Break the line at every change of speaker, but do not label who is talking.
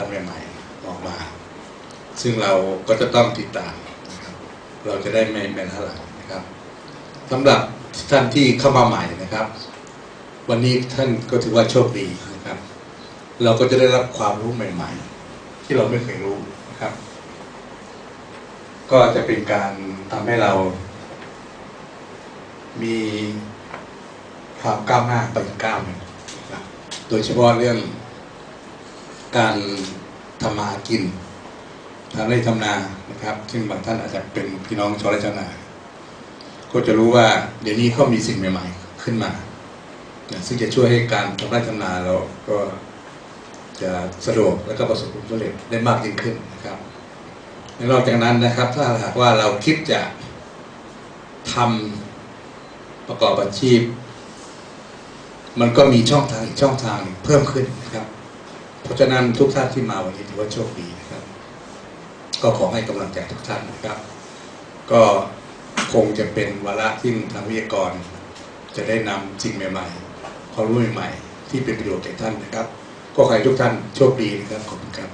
ภัณฑ์ใหม่ๆออกมา ซึ่งเราก็จะต้องติดตามนะครับเราจะได้ไม่เป็นหลังนะครับสำหรับท่านที่เข้ามาใหม่นะครับ วันนี้ท่านก็ถือว่าโชคดีนะครับ เราก็จะได้รับความรู้ใหม่ ๆ ที่เราไม่เคยรู้นะครับ ก็จะเป็นการทำให้เรา มีความก้าวหน้าไปอีกก้าวหนึ่งโดยเฉพาะเรื่อง การทำมากินทำไร่ทำนานะครับ ซึ่งบางท่านอาจจะเป็นพี่น้องชาวไร่ชาวนา ก็จะรู้ว่าเดี๋ยวนี้เขามีสิ่งใหม่ ๆ ขึ้นมาซึ่งจะช่วยให้การทำไร่ทำนาเราก็จะสะดวกและก็ประสบผลสำเร็จได้มากยิ่งขึ้นนะครับนอกจากนั้นนะครับ ถ้าหากว่าเราคิดจะทำประกอบอาชีพ มันก็มีช่องทางอีกช่องทางเพิ่มขึ้นนะครับ ราะฉะนั้นทุกท่านที่มาวันนี้ถือว่าโชคดีนะครับ ก็ขอให้กำลังใจทุกท่านนะครับ ก็คงจะเป็นวาระที่ทางวิทยากร จะได้นำสิ่งใหม่ๆความรู้ใหม่ๆที่เป็นประโยชน์แก่ท่านนะครับ ก็ขอให้ทุกท่านโชคดีนะครับขอบคุณครับ